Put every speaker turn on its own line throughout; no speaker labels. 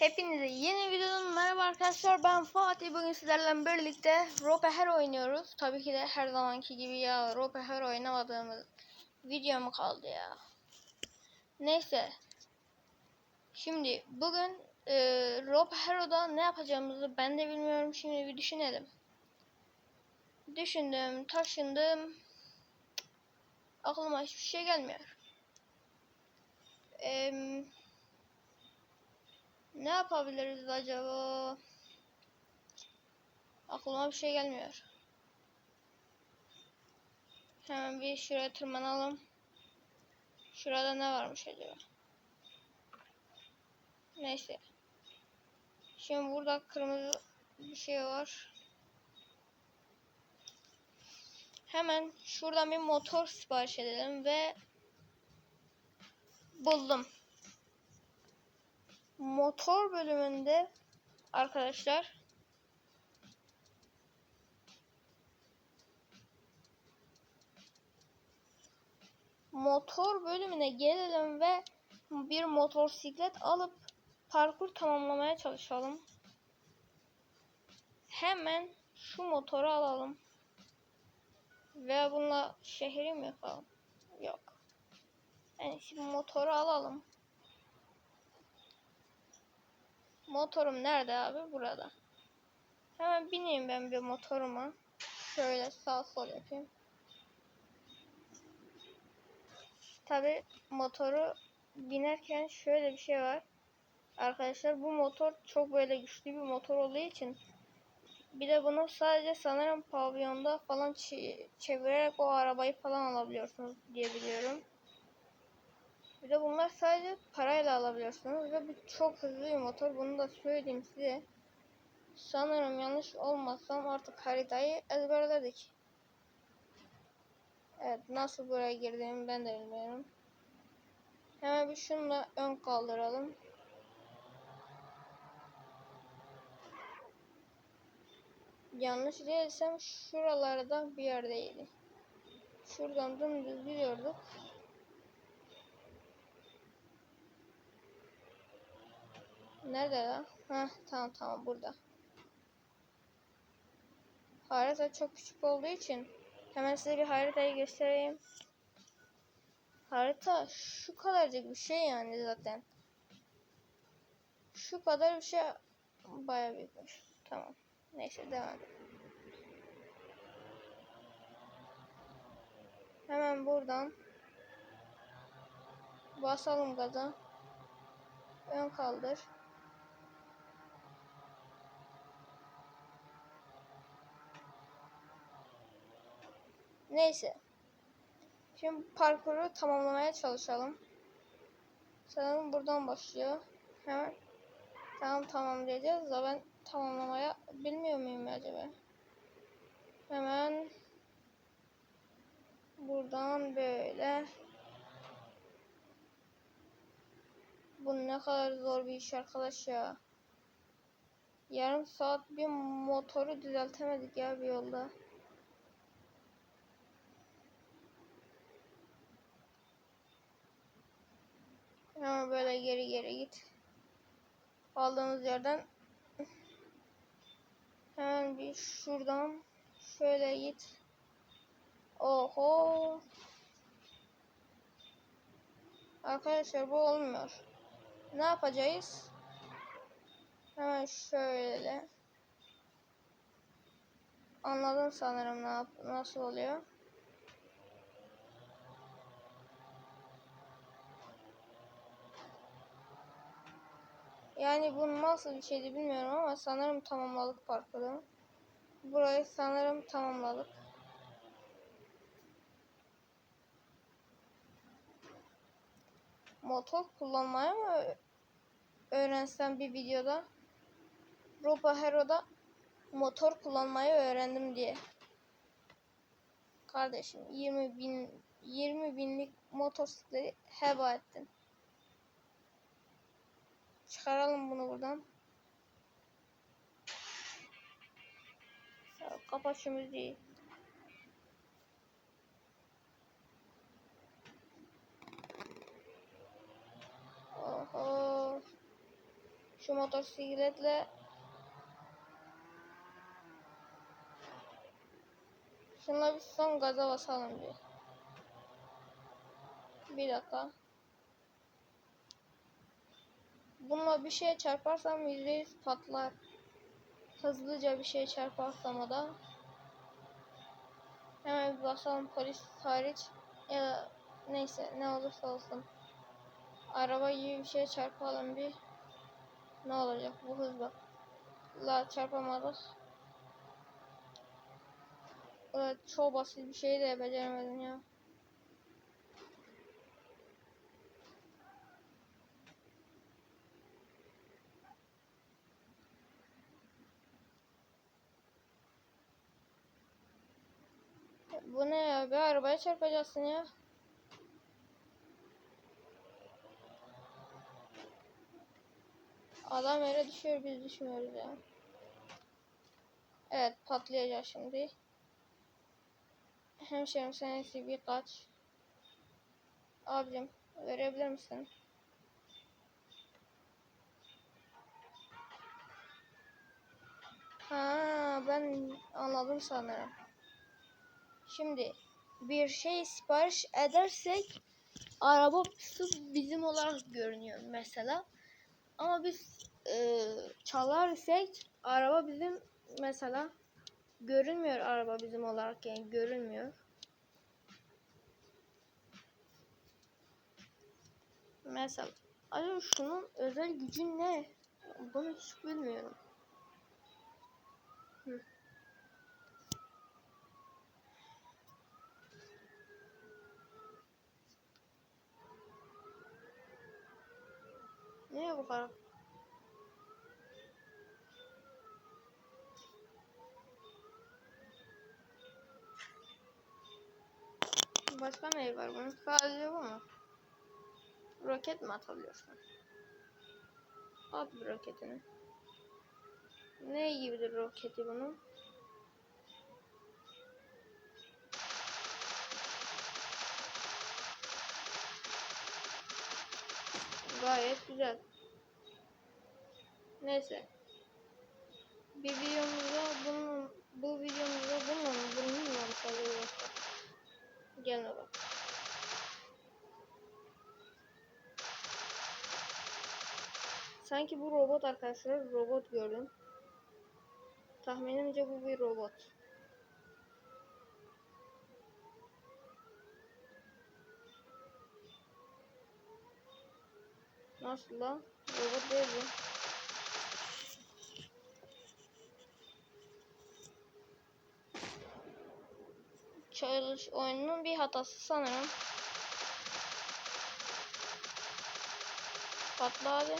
Hepinize yeni videodan merhaba arkadaşlar. Ben Fatih. Bugün sizlerle birlikte Rope Her oynuyoruz. Tabii ki de her zamanki gibi ya Rope Her oynamadığımız video mu kaldı ya? Neyse. Şimdi bugün e, Rope Hero'da ne yapacağımızı ben de bilmiyorum. Şimdi bir düşünelim. Düşündüm taşındım. Aklıma hiçbir şey gelmiyor. Eee ne yapabiliriz acaba? Aklıma bir şey gelmiyor. Hemen bir şuraya tırmanalım. Şurada ne varmış acaba? Neyse. Şimdi burada kırmızı bir şey var. Hemen şuradan bir motor sipariş edelim ve buldum motor bölümünde arkadaşlar motor bölümüne gelelim ve bir motosiklet alıp parkur tamamlamaya çalışalım. Hemen şu motoru alalım. Ve bununla şehri mi yapalım? Yok. Yani şimdi motoru alalım. Motorum nerede abi? Burada. Hemen bineyim ben bir motoruma. Şöyle sağ sol yapayım. Tabi motoru binerken şöyle bir şey var. Arkadaşlar bu motor çok böyle güçlü bir motor olduğu için bir de bunu sadece sanırım pavyonda falan çevirerek o arabayı falan alabiliyorsunuz diye biliyorum. Bir de bunlar sadece parayla alabiliyorsunuz ve bu çok hızlı bir motor. Bunu da söyleyeyim size. Sanırım yanlış olmazsam artık haritayı ezberledik. Evet nasıl buraya girdiğimi ben de bilmiyorum. Hemen bir şunu da ön kaldıralım. Yanlış değilsem şuralarda bir yerdeydi. Şuradan dümdüz gidiyorduk. Nerede ya? Heh, tamam tamam burada. Harita çok küçük olduğu için hemen size bir haritayı göstereyim. Harita şu kadarcık bir şey yani zaten. Şu kadar bir şey bayağı büyükmüş. Tamam. Neyse devam. Hemen buradan basalım gaza. Ön kaldır. Neyse. Şimdi parkuru tamamlamaya çalışalım. Sanırım buradan başlıyor. Hemen tamam tamamlayacağız da ben tamamlamaya bilmiyor muyum acaba? Hemen buradan böyle Bu ne kadar zor bir iş arkadaş ya. Yarım saat bir motoru düzeltemedik ya bir yolda. Hemen böyle geri geri git. Aldığımız yerden hemen bir şuradan şöyle git. Oho. Arkadaşlar bu olmuyor. Ne yapacağız? Hemen şöyle. Anladın sanırım ne nasıl oluyor. Yani bu nasıl bir şeydi bilmiyorum ama sanırım tamamladık parkuru. Burayı sanırım tamamladık. Motor kullanmaya mı öğrensem bir videoda? Ropa Hero'da motor kullanmayı öğrendim diye. Kardeşim 20 bin 20 binlik motosikleti heba ettin. Çıkaralım bunu buradan. Kapat şu müziği. Oho. Şu motosikletle Şunla bir son gaza basalım bir. Bir dakika. Bununla bir şeye çarparsam yüzde yüz patlar. Hızlıca bir şeye çarparsam o da. Hemen bir basalım polis hariç. Ya da neyse ne olursa olsun. Araba gibi bir şeye çarpalım bir. Ne olacak bu hızla? La çarpamadık. Evet, çok basit bir şey de beceremedim ya. Bu ne ya? Bir arabaya çarpacaksın ya. Adam yere düşüyor biz düşmüyoruz ya. Evet patlayacak şimdi. Hemşerim senesi birkaç. Abicim verebilir misin? Ha ben anladım sanırım. Şimdi bir şey sipariş edersek araba bizim olarak görünüyor mesela. Ama biz e, çalar isek araba bizim mesela görünmüyor araba bizim olarak yani görünmüyor. Mesela acaba şunun özel gücü ne? Bunu hiç bilmiyorum. Niye bu kadar? Başka ne var bunun? Sadece bu mu? Roket mi atabiliyorsun? At bir roketini. Ne gibidir roketi bunun? Gayet güzel. Neyse. Bir videomuzda bunun bu videomuzda bununla mı bununla mı kalıyoruz? Gel bak. Sanki bu robot arkadaşlar robot gördüm. Tahminimce bu bir robot. Nasıl lan? Robot değil bu. Çalış oyunun bir hatası sanırım. Patla hadi.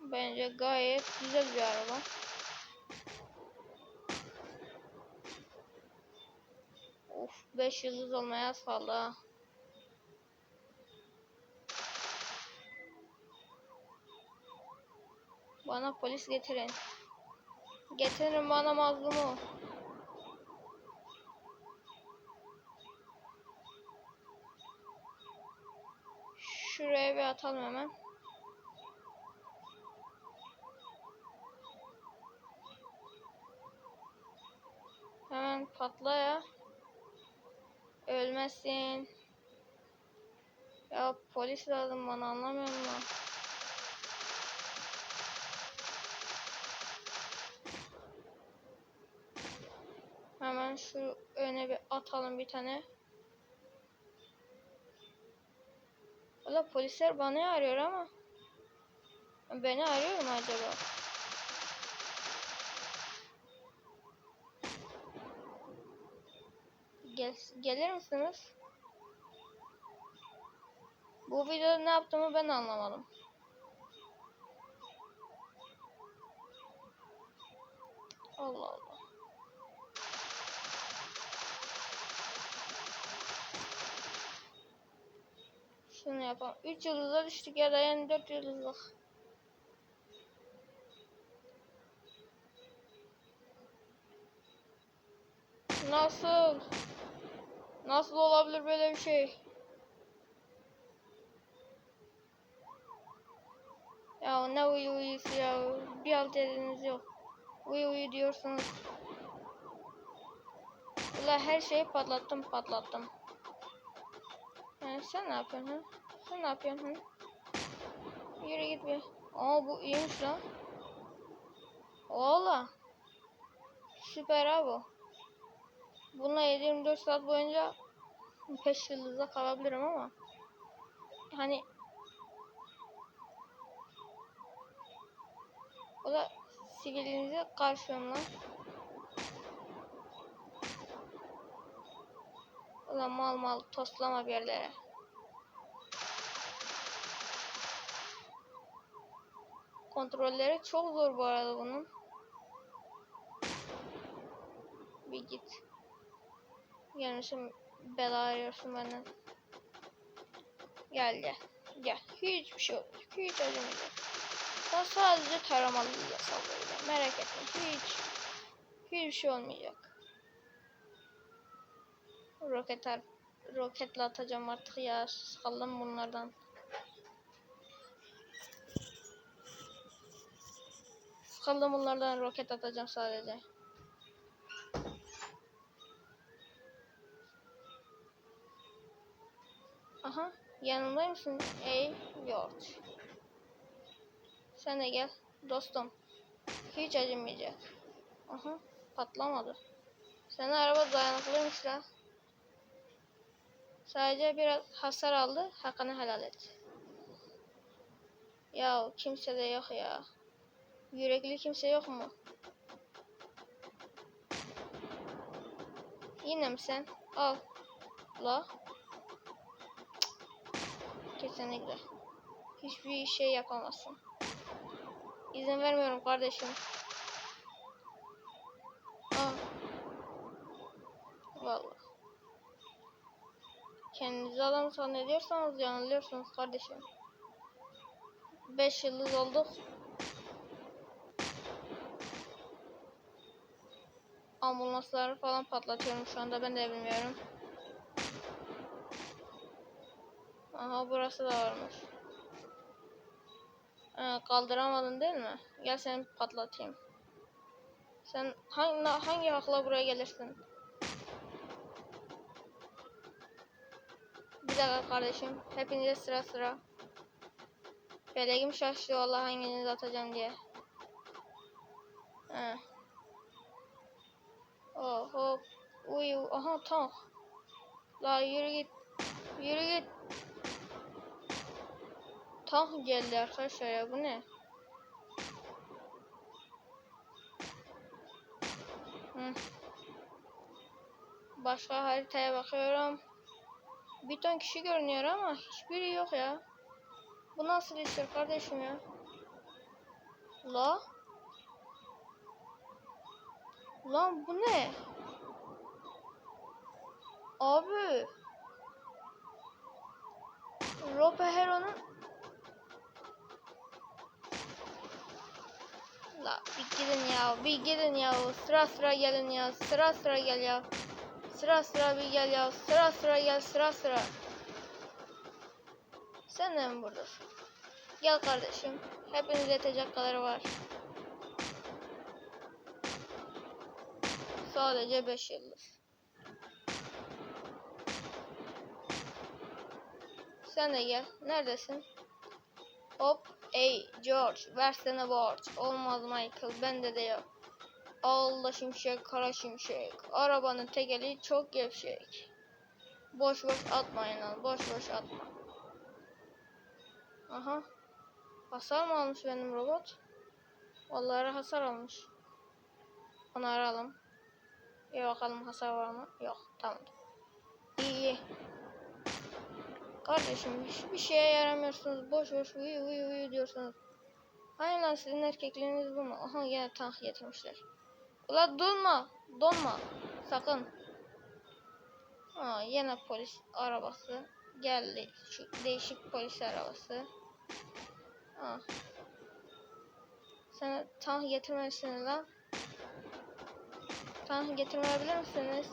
Bence gayet güzel bir araba. 5 yıldız olmaya az ha. Bana polis getirin. Getirin bana mazlumu. Şuraya bir atalım hemen. Hemen patla. Ölmesin. Ya polis lazım bana anlamıyor musun? Hemen şu öne bir atalım bir tane. Valla polisler bana arıyor ama. Beni arıyor mu acaba? Gel, gelir misiniz? Bu videoda ne yaptığımı ben anlamadım. Allah Allah. Şunu yapalım. 3 yıldıza düştük ya da yani 4 yıldızlık. Nasıl? Nasıl olabilir böyle bir şey? Ya ne uyu uyusu ya. Bir alt ediniz yok. Uyu uyu diyorsunuz. Ula her şeyi patlattım patlattım. He, sen ne yapıyorsun ha? Sen ne yapıyorsun ha? Yürü git bir. Aa bu iyiymiş lan. Valla. Süper ha bu. Bununla 24 saat boyunca 5 yıldızda kalabilirim ama. Hani O da sivilinize karşıyım lan. Ulan mal mal toslama bir yerlere. Kontrolleri çok zor bu arada bunun. Bir git. Gelmişim bela arıyorsun benden. Gel gel. Gel. Hiçbir şey olmayacak. Hiç acımayacak. Ben sadece taramalıyla saldıracağım. Merak etme. Hiç hiçbir şey olmayacak. Roket roketle atacağım artık ya. Sıkıldım bunlardan. Sıkıldım bunlardan roket atacağım sadece. Aha yanımda mısın? Ey George. Sen de gel dostum. Hiç acımayacak. Aha patlamadı. Senin araba dayanıklıymış la. Sadece biraz hasar aldı. Hakkını helal et. Ya kimse de yok ya. Yürekli kimse yok mu? Yine mi sen? Al. La. Kesinlikle. Hiçbir şey yapamazsın. İzin vermiyorum kardeşim. Aa. Vallahi. Kendinizi adam zannediyorsanız yanılıyorsunuz kardeşim. 5 yıldız olduk. Ambulansları falan patlatıyorum şu anda ben de bilmiyorum. Aha burası da varmış. Ee, kaldıramadın değil mi? Gel seni patlatayım. Sen hangi, hangi hakla buraya gelirsin? Bir dakika kardeşim. Hepinize sıra sıra. Feleğim şaştı valla hanginizi atacağım diye. He. Oh hop. Uy aha tank. La yürü git. Yürü git. Tank geldi arkadaşlar ya bu ne? Başka haritaya bakıyorum. Bir ton kişi görünüyor ama hiçbiri yok ya. Bu nasıl işler kardeşim ya? La? Lan bu ne? Abi. Rope Hero'nun La bir gidin ya, bir gidin ya. Sıra sıra gelin ya. Sıra sıra gel ya. Sıra sıra bir gel ya. Sıra sıra gel, sıra sıra. Sen de mi buradasın? Gel kardeşim. Hepiniz yetecek kadar var. Sadece 5 yıldız. Sen de gel. Neredesin? Hop. Ey George versene borç. Olmaz Michael bende de yok. Allah şimşek kara şimşek. Arabanın tekeli çok gevşek. Boş boş atmayın lan. Boş boş atma. Aha. Hasar mı almış benim robot? Vallahi hasar almış. Onu arayalım. Bir bakalım hasar var mı? Yok. Tamam. İyi. Kardeşim hiçbir şeye yaramıyorsunuz. Boş boş uyu uyu uyu diyorsunuz. Hani lan sizin erkekliğiniz bu mu? Aha yine tank getirmişler. Ula durma. Donma. Sakın. Ha yine polis arabası. Geldi. Şu değişik polis arabası. Ha. Sen tank getirmelisiniz lan. Tank getirmeyebilir misiniz?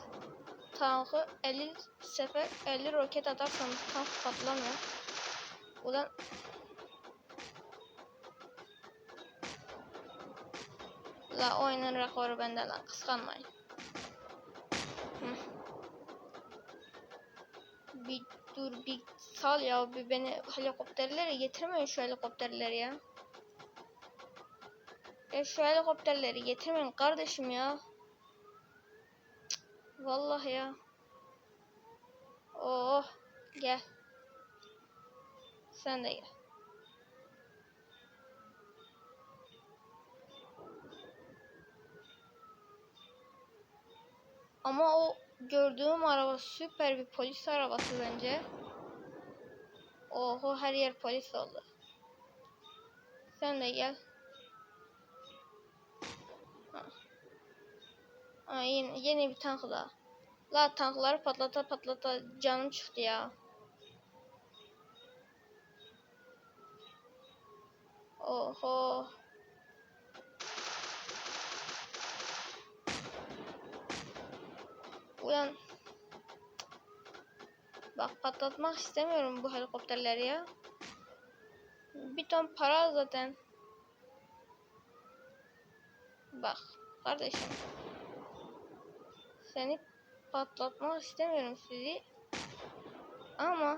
Tankı 50 sefer 50 roket atarsanız tank patlamıyor. Ulan La oyunun rekoru bende lan kıskanmayın. Bir dur bir sal ya bir beni helikopterlere getirmeyin şu helikopterleri ya. Ya şu helikopterleri getirmeyin kardeşim ya. Vallahi ya. Oh gel. Sen de gel. Ama o gördüğüm araba süper bir polis arabası bence. Oho her yer polis oldu. Sen de gel. Aa, yeni, yeni bir tank daha. La tankları patlata patlata canım çıktı ya. Oho. Uyan. Bak patlatmak istemiyorum bu helikopterleri ya. Bir ton para zaten. Bak kardeşim. Seni patlatmak istemiyorum sizi. Ama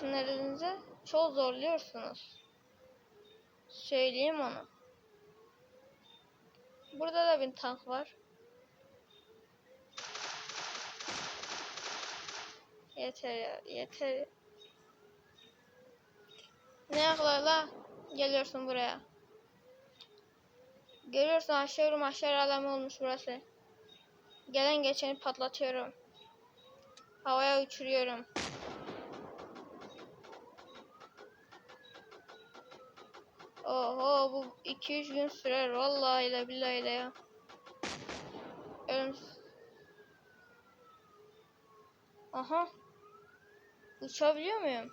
sınırınızı çok zorluyorsunuz. Söyleyeyim onu. Burada da bir tank var. Yeter ya, yeter. Ne yakla la? Geliyorsun buraya. Görüyorsun aşağı aşağı alemi olmuş burası. Gelen geçeni patlatıyorum. Havaya uçuruyorum. Oho bu 2-3 gün sürer vallahi ile billahi ile ya. Ölüm. Aha. Uçabiliyor muyum?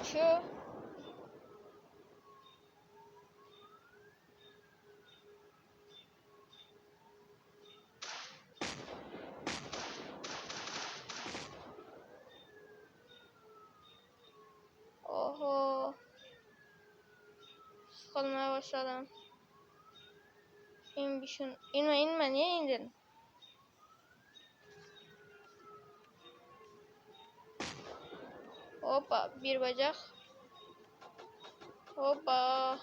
Uçuyor. Oho. Sıkılmaya başladım. İn bir şun. İnme inme niye indin? Hoppa bir bacak. Hoppa.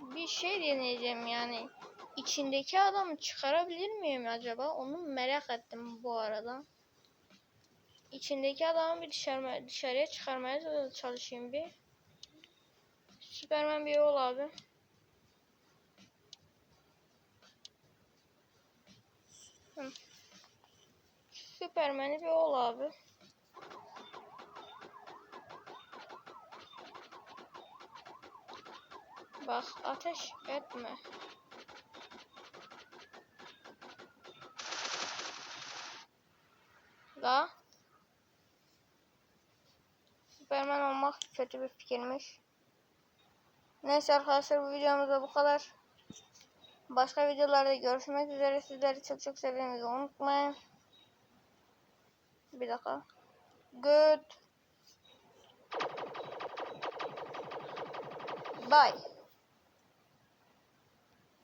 Bir şey deneyeceğim yani. İçindeki adamı çıkarabilir miyim acaba? Onu merak ettim bu arada. İçindeki adamı bir dışarı, dışarıya çıkarmaya çalışayım bir. Süpermen bir ol abi. Hı. Bir ol abi. Bak ateş etme. La. Süpermen olmak kötü bir fikirmiş. Neyse arkadaşlar bu videomuzda bu kadar. Başka videolarda görüşmek üzere. Sizleri çok çok sevdiğimizi unutmayın. Bir dakika. Good. Bye.